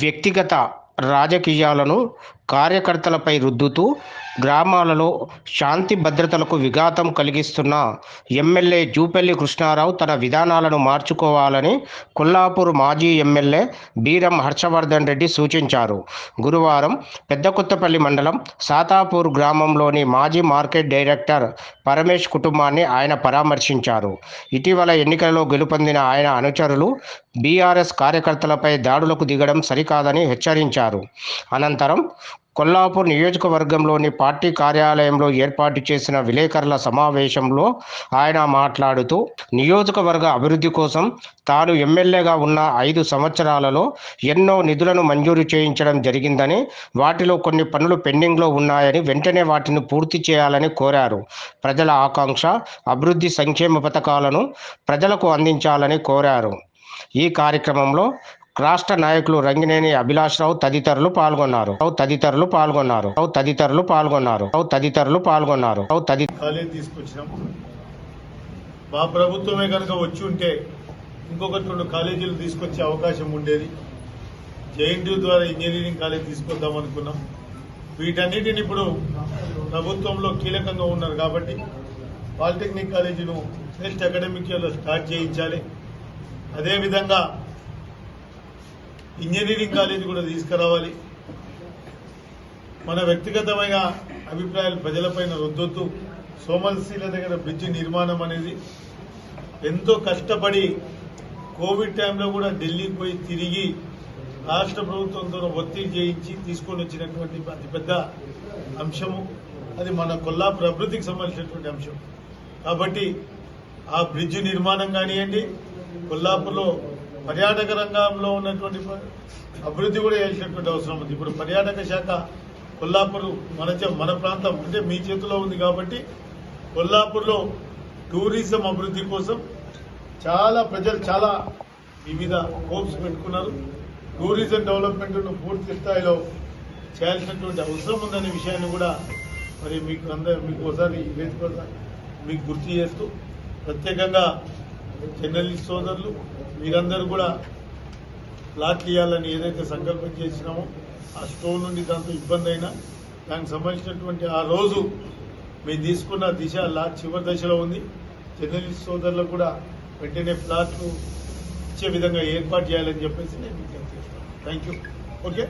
వ్యక్తిగత రాజకీయాలను కార్యకర్తలపై రుద్దుతూ గ్రామాలలో శాంతి భద్రతలకు విఘాతం కలిగిస్తున్న ఎమ్మెల్యే జూపల్లి కృష్ణారావు తన విధానాలను మార్చుకోవాలని కొల్లాపూర్ మాజీ ఎమ్మెల్యే బీరం హర్షవర్ధన్ రెడ్డి సూచించారు. గురువారం పెద్దకొత్తపల్లి మండలం సాతాపూర్ గ్రామంలోని మాజీ మార్కెట్ డైరెక్టర్ పరమేష్ కుటుంబాన్ని ఆయన పరామర్శించారు. ఇటీవల ఎన్నికలలో గెలుపొందిన ఆయన అనుచరులు బీఆర్ఎస్ కార్యకర్తలపై దాడులకు దిగడం సరికాదని హెచ్చరించారు. అనంతరం కొల్లాపూర్ నియోజకవర్గంలోని పార్టీ కార్యాలయంలో ఏర్పాటు చేసిన విలేకరుల సమావేశంలో ఆయన మాట్లాడుతూ నియోజకవర్గ అభివృద్ధి కోసం తాను ఎమ్మెల్యేగా ఉన్న ఐదు సంవత్సరాలలో ఎన్నో నిధులను మంజూరు చేయించడం జరిగిందని వాటిలో కొన్ని పనులు పెండింగ్లో ఉన్నాయని వెంటనే వాటిని పూర్తి చేయాలని కోరారు. ప్రజల ఆకాంక్ష అభివృద్ధి సంక్షేమ పథకాలను ప్రజలకు అందించాలని కోరారు. ఈ కార్యక్రమంలో రాష్ట్ర నాయకులు రంగినేని అభిలాష్ రావు తదితరులు పాల్గొన్నారు. తదితరులు పాల్గొన్నారు. తదితరులు పాల్గొన్నారు. తదితరులు పాల్గొన్నారు. తది కాలేజ్ మా ప్రభుత్వమే కనుక వచ్చి ఉంటే ఇంకొకటి రెండు కాలేజీలు తీసుకొచ్చే అవకాశం ఉండేది. జేఎన్టీ ద్వారా ఇంజనీరింగ్ కాలేజ్ తీసుకొద్దాం అనుకున్నాం. వీటన్నిటిని ఇప్పుడు ప్రభుత్వంలో కీలకంగా ఉన్నారు కాబట్టి పాలిటెక్నిక్ కాలేజీను నెక్స్ట్ అకాడమిక్ ఇయర్లో స్టార్ట్ చేయించాలి. అదేవిధంగా ఇంజనీరింగ్ కాలేజ్ కూడా తీసుకురావాలి. మన వ్యక్తిగతమైన అభిప్రాయాలు ప్రజలపైన రుద్దొద్దు. సోమల్సీల దగ్గర బ్రిడ్జి నిర్మాణం అనేది ఎంతో కష్టపడి కోవిడ్ టైంలో కూడా ఢిల్లీకి పోయి తిరిగి రాష్ట్ర ప్రభుత్వంతో ఒత్తిడి చేయించి తీసుకొని వచ్చినటువంటి అతిపెద్ద అంశము. అది మన కొల్లాపూర్ అభివృద్ధికి సంబంధించినటువంటి అంశం. కాబట్టి ఆ బ్రిడ్జ్ నిర్మాణం కానివ్వండి కొల్లాపూర్లో పర్యాటక రంగంలో ఉన్నటువంటి అభివృద్ధి కూడా చేసినటువంటి అవసరం ఉంది. ఇప్పుడు పర్యాటక శాఖ కొల్లాపూర్ మన చే- మన ప్రాంతం అంటే మీ చేతిలో ఉంది కాబట్టి కొల్లాపూర్లో టూరిజం అభివృద్ధి కోసం చాలా ప్రజలు చాలా వివిధ హోప్స్ పెట్టుకున్నారు. టూరిజం డెవలప్మెంట్ను పూర్తి స్థాయిలో చేయాల్సినటువంటి అవసరం ఉందనే విషయాన్ని కూడా మరి మీకు అందరూ మీకు ఒకసారి వేదిక మీకు గుర్తు చేస్తూ ప్రత్యేకంగా జర్నలిస్ట్ సోదరులు మీరందరూ కూడా ప్లాట్ ఇవ్వాలని ఏదైతే సంకల్పం చేసినామో ఆ స్టోర్ నుండి దాంతో ఇబ్బంది అయినా దానికి సంబంధించినటువంటి ఆ రోజు మేము తీసుకున్న దిశ లాట్ చివరి దశలో ఉంది. జర్నలిస్ట్ సోదరులకు కూడా వెంటనే ప్లాట్లు ఇచ్చే విధంగా ఏర్పాటు చేయాలని చెప్పేసి నేను విజ్ఞప్తి చేస్తాను థ్యాంక్ యూ ఓకే